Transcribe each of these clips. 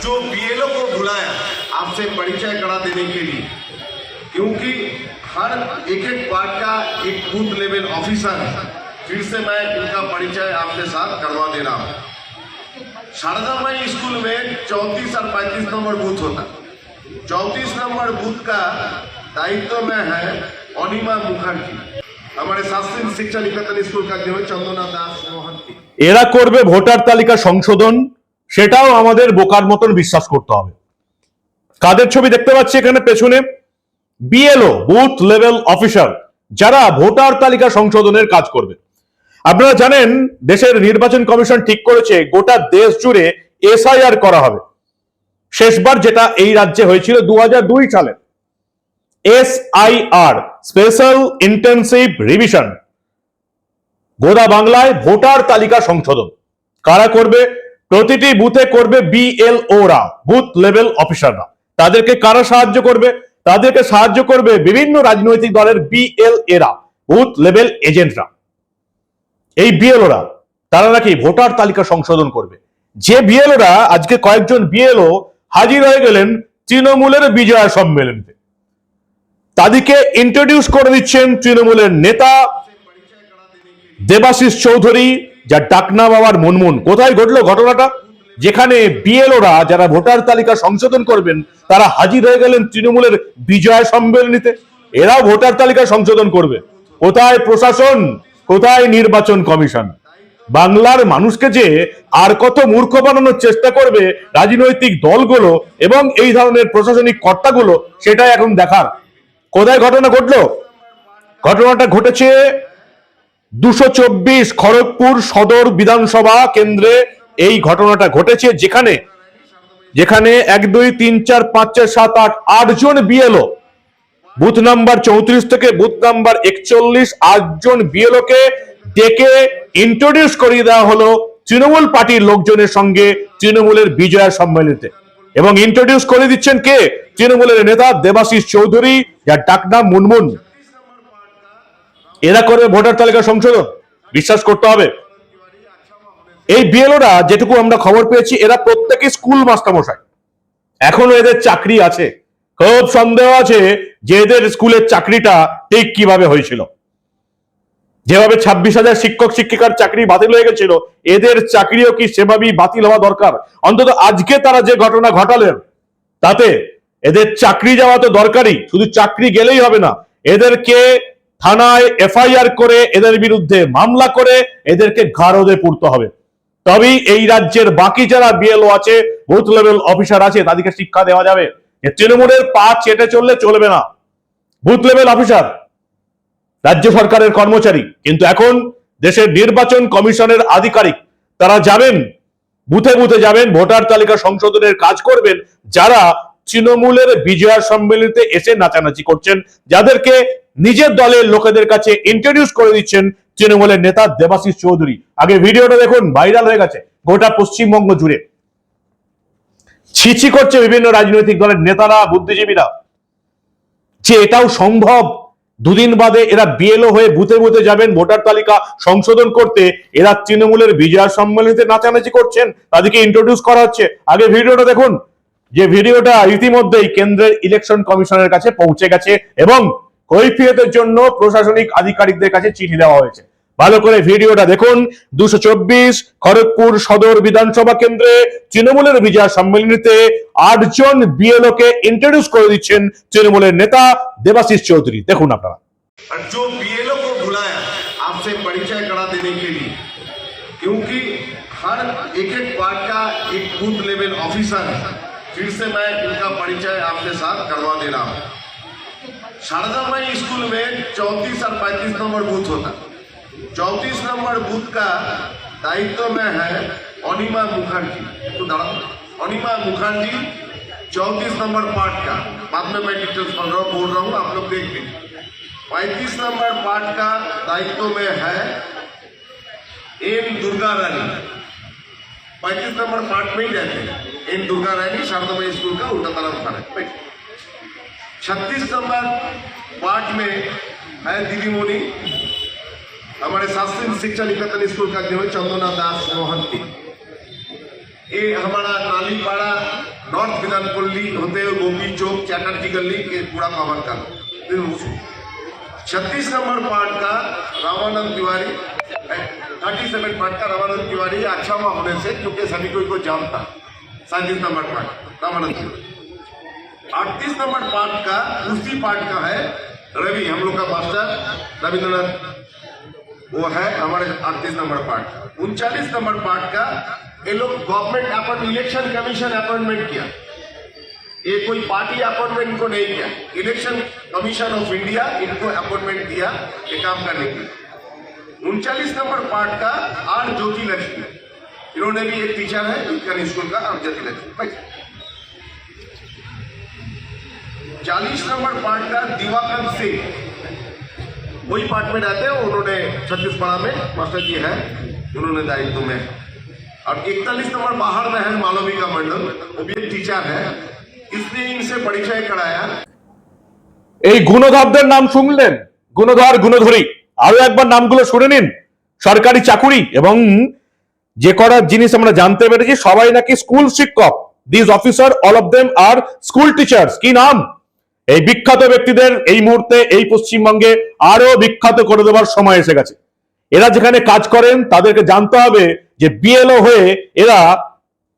जो बीएलओ को बुलाया आपसे परिचय करा देने के लिए क्योंकि हर एक एक पार्ट का एक बूथ लेवल ऑफिसर है फिर से मैं इनका परिचय आपके साथ करवा दे रहा हूँ शारदा माई स्कूल में चौंतीस और पैंतीस नंबर बूथ होता चौंतीस नंबर बूथ का दायित्व में है अनिमा मुखर्जी हमारे शास्त्री शिक्षा निकेतन स्कूल का जो है चंदना दास मोहंती এরা করবে ভোটার তালিকা সংশোধন সেটাও আমাদের বোকার মতন বিশ্বাস করতে হবে। কাদের ছবি দেখতে পাচ্ছি এখানে পেছনে? বিএলও বুথ লেভেল অফিসার যারা ভোটার তালিকা সংশোধনের কাজ করবে। আপনারা জানেন, দেশের নির্বাচন কমিশন ঠিক করেছে, গোটা দেশ জুড়ে এসআইআর করা হবে। শেষবার যেটা এই রাজ্যে হয়েছিল দু দুই সালে। এসআইআর স্পেশাল ইন্টেন্সিভ রিভিশন গোদা বাংলায় ভোটার তালিকা সংশোধন। কারা করবে? প্রতিটি বুথে করবে বিএলওরা বুথ লেভেল অফিসাররা। তাদেরকে কারা সাহায্য করবে? তাদেরকে সাহায্য করবে বিভিন্ন রাজনৈতিক দলের বিএল এরা বুথ লেভেল এজেন্টরা। এই বিএলওরা তারা নাকি ভোটার তালিকা সংশোধন করবে? যে বিএলওরা আজকে কয়েকজন বিএলও হাজির হয়ে গেলেন তৃণমূলের বিজয়া সম্মেলনীতে। তাদেরকে ইন্ট্রোডিউস করে দিচ্ছেন তৃণমূলের নেতা দেবাশিস চৌধুরী যার ডাকনা বাবার মুনমুন। কোথায় ঘটলো ঘটনাটা? যেখানে বিএলওরা যারা ভোটার তালিকা সংশোধন করবেন, তারা হাজির হয়ে গেলেন তৃণমূলের বিজয় সম্মেলনীতে। এরাও ভোটার তালিকা সংশোধন করবে। কোথায় প্রশাসন? কোথায় নির্বাচন কমিশন? বাংলার মানুষকে যে আর কত মূর্খ বানানোর চেষ্টা করবে রাজনৈতিক দলগুলো এবং এই ধরনের প্রশাসনিক কর্তাগুলো, সেটাই এখন দেখার। কোথায় ঘটনা ঘটলো? ঘটনাটা ঘটেছে দুশো চব্বিশ খড়গপুর সদর বিধানসভা কেন্দ্রে এই ঘটনাটা ঘটেছে, যেখানে যেখানে এক, দুই, তিন, চার, পাঁচ চার সাত, আট আট জন বিএলও বুথ নাম্বার চৌত্রিশ থেকে বুথ নাম্বার একচল্লিশ আটজন বিএলও কে ডেকে ইন্ট্রোডিউস করিয়ে দেওয়া হলো তৃণমূল পার্টির লোকজনের সঙ্গে তৃণমূলের বিজয়া সম্মেলনীতে। এবং ইন্ট্রোডিউস করে দিচ্ছেন কে? তৃণমূলের নেতা দেবাশিস চৌধুরী, যার ডাকনাম মুনমুন। এরা করবে ভোটার তালিকা সংশোধন। বিশ্বাস করতে হবে। এই বিএলওরা যেটুকু আমরা খবর পেয়েছি, এরা প্রত্যেকে স্কুল মাস্টারমশাই এখনও এদের চাকরি আছে। খুব সন্দেহ আছে যে এদের স্কুলের চাকরিটা ঠিক কীভাবে হয়েছিল। যেভাবে ছাব্বিশ হাজার শিক্ষক, শিক্ষিকার চাকরি বাতিল হয়ে গেছিল, এদের চাকরিও কি সেভাবেই বাতিল হওয়া দরকার? অন্তত আজকে তারা যে ঘটনা ঘটালেন, তাতে এদের চাকরি যাওয়া তো দরকারই, শুধু চাকরি গেলেই হবে না। এদেরকে থানায় এফআইআর করে এদের বিরুদ্ধে মামলা করে এদেরকে গারদে পুরতে হবে। তবেই এই রাজ্যের বাকি যারা বিএলও আছে, বুথ লেভেল অফিসার আছে, তাদেরকে শিক্ষা দেওয়া যাবে। তৃণমূলের পা চেটে চললে চলবে না। বুথ লেভেল অফিসার, রাজ্য সরকারের কর্মচারী, কিন্তু এখন দেশের নির্বাচন কমিশনের আধিকারিক, তারা যাবেন, বুথে বুথে যাবেন, ভোটার তালিকা সংশোধনের কাজ করবেন, যারা তৃণমূলের বিজয়া সম্মেলনীতে এসে নাচানাচি করছেন, যাদেরকে নিজের দলের লোকেদের কাছে ইন্ট্রোডিউস করে দিচ্ছেন তৃণমূলের নেতা দেবাশিস চৌধুরী। আগে ভিডিওটা দেখুন ভাইরাল হয়ে গেছে, গোটা পশ্চিমবঙ্গ জুড়ে। ছিছি করছে বিভিন্ন রাজনৈতিক দলের নেতারা, বুদ্ধিজীবীরা। যে এটাও সম্ভব, দুদিন বাদে এরা বিএলও হয়ে বুথে বুথে যাবেন, ভোটার তালিকা সংশোধন করতে। এরা তৃণমূলের বিজয়া সম্মেলনীতে নাচানাচি করছেন, তাদেরকে ইন্ট্রোডিউস করা হচ্ছে। আগে ভিডিওটা দেখুন, যে ভিডিওটা ইতিমধ্যেই কেন্দ্রের ইলেকশন কমিশনের কাছে পৌঁছে গেছে এবং কৈফিয়তের জন্য প্রশাসনিক আধিকারিকদের কাছে চিঠি দেওয়া হয়েছে ভালো করে ভিডিওটা দেখুন দুশো চব্বিশ খড়গপুর সদর বিধানসভা কেন্দ্রে তৃণমূলের বিজয়া সম্মেলনীতে আটজন বিএলও কে ইন্ট্রোডিউস করে দিচ্ছেন তৃণমূলের নেতা দেবাশিস চৌধুরী দেখুন আপনারা और जो बीएलओ को बुलाया आपसे परिचय करा देने के लिए क्योंकि हर एक एक पार्ट का एक बूथ लेवल ऑफिसर है फिर से मैं इनका परिचय आपके साथ करवा दे रहा हूँ शारदा माई स्कूल में चौंतीस और पैंतीस नंबर बूथ होता। चौंतीस नंबर बूथ का दायित्व में है अनिमा मुखर्जी। तो अनिमा मुखर्जी चौंतीस नंबर पार्ट का। बाद में मैं डिटेल्स बोल रहा हूँ, बोल रहा हूँ, आप लोग देख लीजिए पैंतीस नंबर पार्ट का दायित्व में है एम दुर्गा रानी पैंतीस नंबर पार्ट में ही रहते हैं। एम दुर्गा रानी शारदाबाई स्कूल का उल्टा तरफ़ है। छत्तीस नंबर पार्ट में है दीदी मोनी, हमारे शास्त्री शिक्षा निकेतन स्कूल का है चंदना दास मोहंती ये हमारा नालीपाड़ा मैदान पल्ली होते हुए गोपी चौक, चैटर्जी गली के पूरा कवर कर छत्तीस नंबर पार्ट का Ramanand Tiwari thirty seven part का रामानंद तिवारी अच्छा हुआ होने से, क्योंकि सभी कोई को जानता। सैंतीस नंबर पार्ट रामानंद तिवारी। अड़तीस नंबर पार्ट का, उसी पार्ट का है। रवि, हम लोग का मास्टर रविंद्रनाथ, वो है हमारे अड़तीस नंबर पार्ट। उनचालीस नंबर पार्ट का, ये लोग government appoint, election commission appointment किया। ये कोई पार्टी अपॉइंटमेंट इनको नहीं किया। इलेक्शन कमीशन ऑफ़ इंडिया इनको अपॉइंटमेंट दिया, ये काम करने के लिए। उनचालीस नंबर पार्ट का, आर ज्योति लक्ष्मी इन्होंने भी एक टीचर है स्कूल का, आर ज्योति लक्ष्मी चालीस नंबर पार्ट का दिवाकर सिंह वही पार्ट में रहते हैं उन्होंने छत्तीसगढ़ में मास्टर जी है उन्होंने दायित्व में और इकतालीस नंबर बाहर में है मालविका मंडल वो भी एक टीचर है इसलिए इनसे परिचय कराया এই গুণধরদের নাম শুনলেন গুণধর গুণধরী আরো একবার নামগুলো শুনে নিন সরকারি চাকুরি এবং যে কটা জিনিস আমরা জানতে পেরেছি সবাই নাকি স্কুল শিক্ষক this officer all of them are school teachers কি নাম এই বিখ্যাত ব্যক্তিদের এই মুহূর্তে এই পশ্চিমবঙ্গে আরও বিখ্যাত করে দেওয়ার সময় এসে গেছে। এরা যেখানে কাজ করেন, তাদেরকে জানতে হবে যে বিএলও হয়ে এরা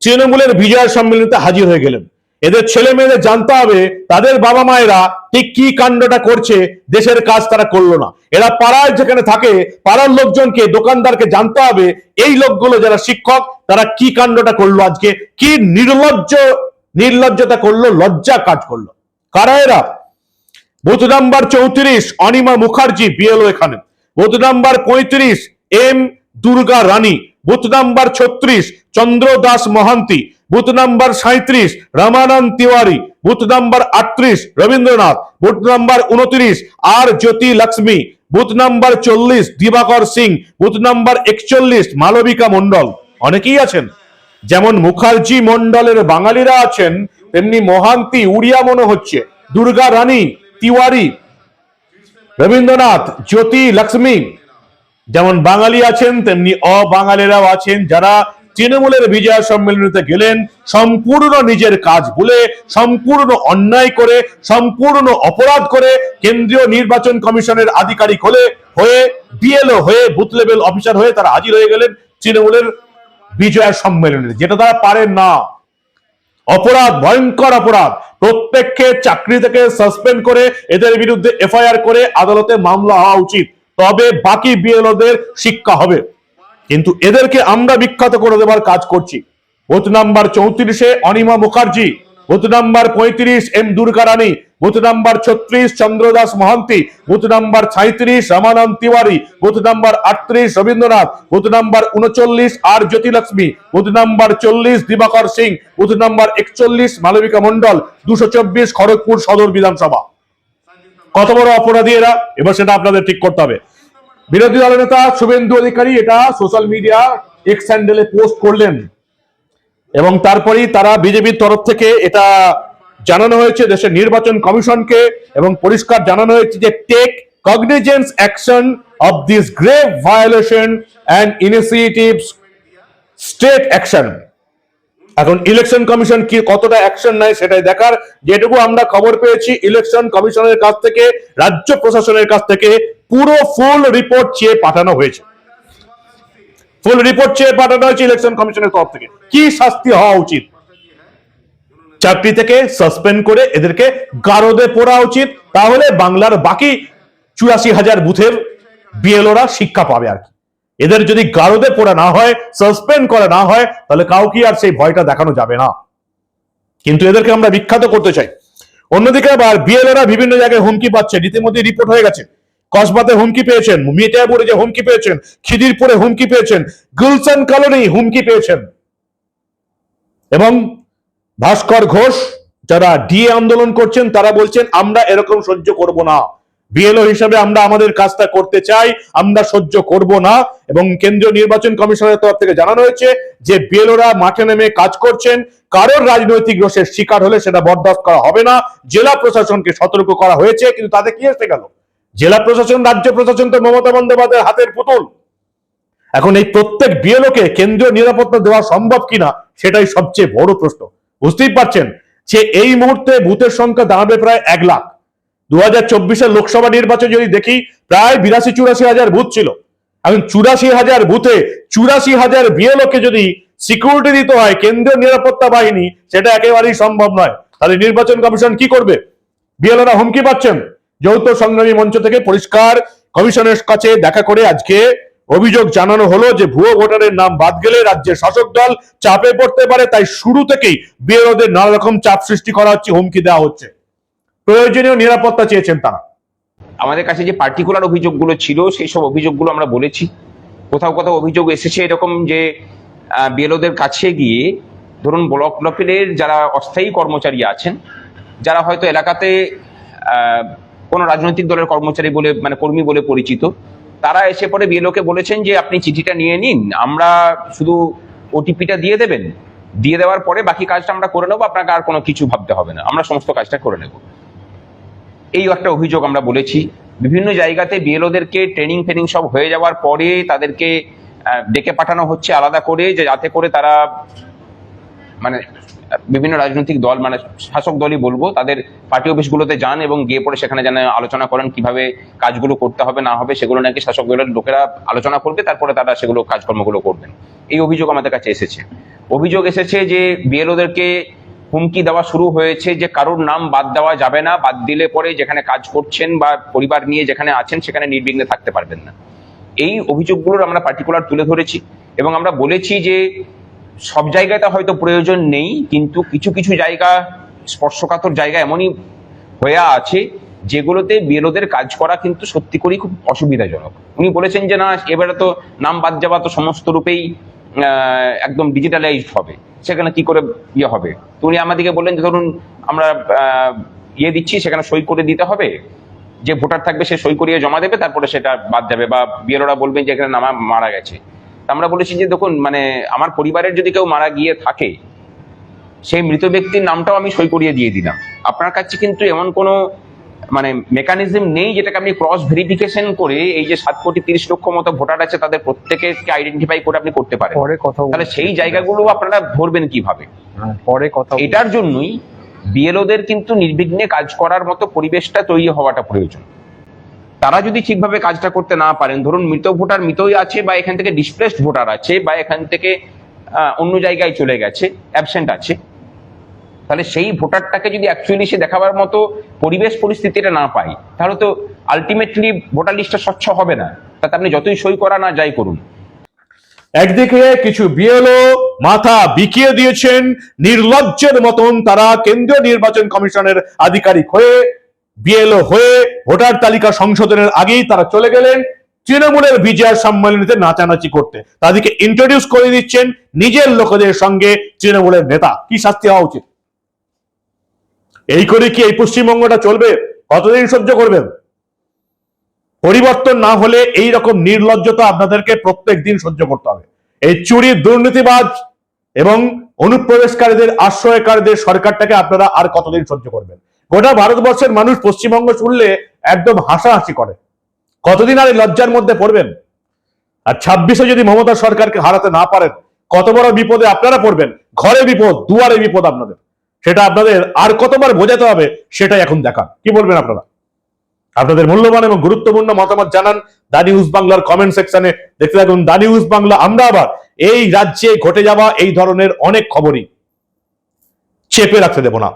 তৃণমূলের বিজয় সম্মেলনীতে হাজির হয়ে গেলেন। এদের ছেলে মেয়েদের জানতে হবে, তাদের বাবা মায়েরা ঠিক কি কাণ্ডটা করছে, দেশের কাজ তারা করল না। এরা পাড়ায় যেখানে থাকে, পাড়ার লোকজনকে, দোকানদারকে জানতে হবে, এই লোকগুলো যারা শিক্ষক, তারা কি কাণ্ডটা করল আজকে? কি নির্লজ্জ, নির্লজ্জতা করল, লজ্জা কাজ করল? কারা এরা? বুথ নাম্বার চৌত্রিশ অনিমা মুখার্জি বিএলও এখানে। বুথ নাম্বার পঁয়ত্রিশ M Durga Rani. Booth number ছত্রিশ চন্দ্র দাস মহান্তি। বুথ নাম্বার সাঁত্রিশ রামানন্দ তিওয়ারি। বুথ নাম্বার আটত্রিশ রবীন্দ্রনাথ। বুথ নাম্বার উনত্রিশ R Jyoti Lakshmi. Booth number চল্লিশ দিবাকর সিং। বুথ নাম্বার একচল্লিশ মালবিকা মন্ডল অনেকেই আছেন। যেমন মুখার্জি মন্ডলের বাঙালিরা আছেন, তেমনি মহান্তি উড়িয়া মনে হচ্ছে। দুর্গা রানী, তিওয়ারি, রবীন্দ্রনাথ, জ্যোতি, লক্ষ্মী। যেমন বাঙালি আছেন, তেমনি অবাঙালিরাও আছেন। যারা তৃণমূলের বিজয় সম্মেলনীতে গেলেন, সম্পূর্ণ নিজের কাজ ভুলে, সম্পূর্ণ অন্যায় করে, সম্পূর্ণ অপরাধ করে কেন্দ্রীয় নির্বাচন কমিশনের আধিকারিক হলে, হয়ে, বিএলও হয়ে, বুথ লেভেল অফিসার হয়ে তারা হাজির হয়ে গেলেন তৃণমূলের বিজয় সম্মেলনে। যেটা তারা পারেন না। অপরাধ, ভয়ঙ্কর অপরাধ। প্রত্যেককে চাকরি থেকে সাসপেন্ড করে এদের বিরুদ্ধে এফআইআর করে আদালতে মামলা হওয়া উচিত। তবে বাকি বিএলওদের শিক্ষা হবে। কিন্তু এদেরকে আমরা বিখ্যাত করে দেবার কাজ করছি। বুথ নাম্বার চৌত্রিশে অনিমা মুখার্জি বুথ নাম্বার পঁয়ত্রিশ M Durga Rani booth number ছত্রিশ চন্দ্রদাস মহান্তি, বুথ নাম্বার সাঁত্রিশ রামানন্দ তিওয়ারি, বুথ নাম্বার আটত্রিশ রবীন্দ্রনাথ, বুথ নাম্বার উনচল্লিশ আর জ্যোতিলক্ষ্মী, বুথ নাম্বার চল্লিশ দিবাকর সিং, বুথ নাম্বার একচল্লিশ মালবিকা মন্ডল দুশো চব্বিশ খড়গপুর সদর বিধানসভা। কত বড় অপরাধী এরা? এবার সেটা আপনাদের ঠিক করতে হবে। বিরোধী দলের দলনেতা শুভেন্দু অধিকারী এটা সোশ্যাল মিডিয়া এক্স হ্যান্ডেলে পোস্ট করলেন। এবং তারপরেই তারা বিজেপির তরফ থেকে এটা জানানো হয়েছে দেশের নির্বাচন কমিশনকে এবং পরিষ্কার জানানো হয়েছে যে take cognizance action of this grave violation and initiatives state action এখন ইলেকশন কমিশন কি কতটা অ্যাকশন নেয় সেটাই দেখার। যেটুকু আমরা খবর পেয়েছি ইলেকশন কমিশনের কাছ থেকে, রাজ্য প্রশাসনের কাছ থেকে পুরো ফুল রিপোর্ট চেয়ে পাঠানো হয়েছে। ফুল রিপোর্ট চেয়ে পাঠানো হয়েছে ইলেকশন কমিশনের তরফ থেকে। কি শাস্তি হওয়া উচিত? চাকরি থেকে সাসপেন্ড করে এদেরকে গারদে পড়া উচিত। তাহলে বাংলার বাকি চুরাশি হাজার বুথের বিএলওরা শিক্ষা পাবে আর কি। এদের যদি গারদে পড়া না হয় সাসপেন্ড করা না হয়, তাহলে কাউকে আর সেই ভয়টা দেখানো যাবে না। কিন্তু এদেরকে আমরা বিখ্যাত করতে চাই। অন্যদিকে আবার বিএলওরা বিভিন্ন জায়গায় হুমকি পাচ্ছে। ইতিমধ্যে রিপোর্ট হয়ে গেছে। কসবাতে হুমকি পেয়েছেন মিটাপুরে যে হুমকি পেয়েছেন, খিদিরপুরে হুমকি পেয়েছেন, গুলশান কলোনি হুমকি পেয়েছেন। এবং ভাস্কর ঘোষ, যারা ডিএ আন্দোলন করছেন, তারা বলছেন, আমরা এরকম সহ্য করব না। বিএলও হিসাবে আমরা আমাদের কাজটা করতে চাই, আমরা সহ্য করব না। এবং কেন্দ্রীয় নির্বাচন কমিশনের তরফ থেকে জানানো হয়েছে যে বিএলওরা মাঠে নেমে কাজ করছেন। কারোর রাজনৈতিক রোষের শিকার হলে সেটা বরদাস্ত করা হবে না। জেলা প্রশাসনকে সতর্ক করা হয়েছে। কিন্তু তাতে কি এসে গেল? জেলা প্রশাসন, রাজ্য প্রশাসন তো মমতা বন্দ্যোপাধ্যায়ের হাতের পুতুল। এখন এই প্রত্যেক বিএলওকে কেন্দ্রীয় নিরাপত্তা দেওয়া সম্ভব কিনা, সেটাই সবচেয়ে বড় প্রশ্ন। বুঝতেই পারছেন যে এই মুহূর্তে বুথের সংখ্যা দাঁড়াবে প্রায় এক লাখ। দু হাজার চব্বিশের লোকসভা নির্বাচন যদি দেখি, প্রায় বিরাশি, চুরাশি হাজার বুথ ছিল। এখন চুরাশি হাজার বুথে চুরাশি হাজার বিএলওকে যদি সিকিউরিটি দিতে হয়, কেন্দ্রীয় নিরাপত্তা বাহিনী, সেটা একেবারেই সম্ভব নয়। তাহলে নির্বাচন কমিশন কি করবে? বিএলওরা হুমকি পাচ্ছেন? যৌথ সংগ্রামী মঞ্চ থেকে পরিষ্কার কমিশনের কাছে দেখা করে আজকে অভিযোগ জানানো হলো যে ভুয়ো ভোটারের নাম বাদ গেলে রাজ্যের শাসক দল চাপে পড়তে পারে, তাই শুরু থেকেই বিএলওদের নানা রকম চাপ সৃষ্টি করা হচ্ছে, হুমকি দেওয়া হচ্ছে। প্রয়োজনীয় নিরাপত্তা চেয়েছেন তারা। আমাদের কাছে যে পার্টিকুলার অভিযোগগুলো ছিল, সেই সব অভিযোগগুলো আমরা বলেছি। কোথাও কোথাও অভিযোগ এসেছে এরকম যে বিএলওদের কাছে গিয়ে ধরুন ব্লক লেভেলের যারা অস্থায়ী কর্মচারী আছেন, যারা হয়তো এলাকাতে কোনো রাজনৈতিক দলের কর্মচারী বলে মানে কর্মী বলে পরিচিত তারা এসে পরে বিএলওকে বলেছেন যে আপনি চিঠিটা নিয়ে নিন, আমরা শুধু ওটিপিটা দিয়ে দেবেন। দিয়ে দেওয়ার পরে বাকি কাজটা আমরা করে নেব, আপনাকে আর কোনো কিছু ভাবতে হবে না। আমরা সমস্ত কাজটা করে নেব। এই একটা অভিযোগ আমরা বলেছি। বিভিন্ন জায়গাতে বিএলওদেরকে ট্রেনিং ফেনিং সব হয়ে যাওয়ার পরে তাদেরকে ডেকে পাঠানো হচ্ছে আলাদা করে, যে যাতে করে তারা মানে বিভিন্ন রাজনৈতিক দল মানে শাসক দলই বলব, তাদের পার্টি অফিসগুলোতে যান এবং গিয়ে পরে সেখানে যেন আলোচনা করেন কীভাবে কাজগুলো করতে হবে, না হবে, সেগুলো নাকি শাসক দলের লোকেরা আলোচনা করবে, তারপরে তারা সেগুলো কাজকর্মগুলো করবেন। এই অভিযোগ আমাদের কাছে এসেছে। অভিযোগ এসেছে যে বিএলওদেরকে হুমকি দেওয়া শুরু হয়েছে যে কারোর নাম বাদ দেওয়া যাবে না, বাদ দিলে পরে যেখানে কাজ করছেন বা পরিবার নিয়ে যেখানে আছেন সেখানে নির্বিঘ্নে থাকতে পারবেন না। এই অভিযোগগুলোর আমরা পার্টিকুলার তুলে ধরেছি এবং আমরা বলেছি যে সব জায়গাতে হয়তো প্রয়োজন নেই, কিন্তু কিছু কিছু জায়গা, স্পর্শকাতর জায়গা এমনই হয়ে আছে, যেগুলোতে বিএলওদের কাজ করা কিন্তু সত্যি করেই খুব অসুবিধাজনক। উনি বলেছেন যে, না, এবারে তো নাম বাদ যাওয়া তো সমস্ত রূপেই একদম ডিজিটালাইজড হবে। সেখানে কি করে ইয়ে হবে? তো উনি আমাদেরকে বললেন যে, ধরুন, আমরা ইয়ে দিচ্ছি, সেখানে সই করে দিতে হবে। যে ভোটার থাকবে সে সই করিয়ে জমা দেবে, তারপরে সেটা বাদ যাবে। বা বিএলওরা বলবেন যে, এখানে নামা মারা গেছে। আমরা বলেছি যে দেখুন মানে আমার পরিবারের যদি কেউ মারা গিয়ে থাকে সেই মৃত ব্যক্তির নামটাও আমি সই করিয়ে দিয়ে দিলাম। আপনার কাছে কিন্তু এমন কোনো মানে মেকানিজম নেই যেটাকে আপনি ক্রস ভেরিফিকেশন করে এই যে সাত কোটি তিরিশ লক্ষ মতো ভোটার আছে তাদের প্রত্যেকে আইডেন্টিফাই করে আপনি করতে পারেন। পরে কথা তাহলে সেই জায়গাগুলো আপনারা ধরবেন কীভাবে? হ্যাঁ, পরে কথা এটার জন্যই বিএলওদের কিন্তু নির্বিঘ্নে কাজ করার মতো পরিবেশটা তৈরি হওয়াটা প্রয়োজন। তারা যদি ঠিকভাবে কাজটা করতে না পারেন, ধরুন মৃত ভোটার মৃতই আছে বা এখান থেকে ডিসপ্লেসড ভোটার আছে বা এখান থেকে অন্য জায়গায় চলে গেছে অ্যাবসেন্ট আছে, তাহলে সেই ভোটারটাকে যদি অ্যাকচুয়ালি সে দেখাবার মতো পরিবেশ পরিস্থিতিটা না পাই তাহলে তো আলটিমেটলি ভোটার লিস্টটা স্বচ্ছ হবে না। তাতে আপনি যতই সই করা না যাই করুন। একদিকে কিছু বিএলও মাথা বিকিয়ে দিয়েছেন, নির্লজ্জের মতন তারা কেন্দ্রীয় নির্বাচন কমিশনের আধিকারিক হয়ে বিএলও হয়ে ভোটার তালিকা সংশোধনের আগেই তারা চলে গেলেন তৃণমূলের বিজয় সম্মেলনীতে নাচানাচি করতে। তাদেরকে ইন্ট্রোডিউস করে দিচ্ছেন নিজের লোকেদের সঙ্গে তৃণমূলের নেতা। কি শাস্তি হওয়া উচিত? এই করে কি এই পশ্চিমবঙ্গটা চলবে? কতদিন সহ্য করবেন? পরিবর্তন না হলে এই রকম নির্লজ্জতা আপনাদেরকে প্রত্যেক দিন সহ্য করতে হবে। এই চুরি, দুর্নীতিবাজ এবং অনুপ্রবেশকারীদের, আশ্রয়কারীদের সরকারটাকে আপনারা আর কতদিন সহ্য করবেন? গোটা ভারতবর্ষের মানুষ পশ্চিমবঙ্গ শুনলে একদম হাসাহাসি করে। কতদিন আর এই লজ্জার মধ্যে পড়বেন? আর ছাব্বিশে যদি মমতা সরকারকে হারাতে না পারেন, কত বড় বিপদে আপনারা পড়বেন? ঘরে বিপদ, দুয়ারে বিপদ আপনাদের। সেটা আপনাদের আর কতবার বোঝাতে হবে, সেটাই এখন দেখান কি বলবেন আপনারা? আপনাদের মূল্যবান এবং গুরুত্বপূর্ণ মতামত জানান দা নিউজ বাংলার কমেন্ট সেকশনে দেখতে থাকুন দা নিউজ বাংলা, আমরা আবার এই রাজ্যে ঘটে যাওয়া এই ধরনের অনেক খবরই চেপে রাখতে দেব না।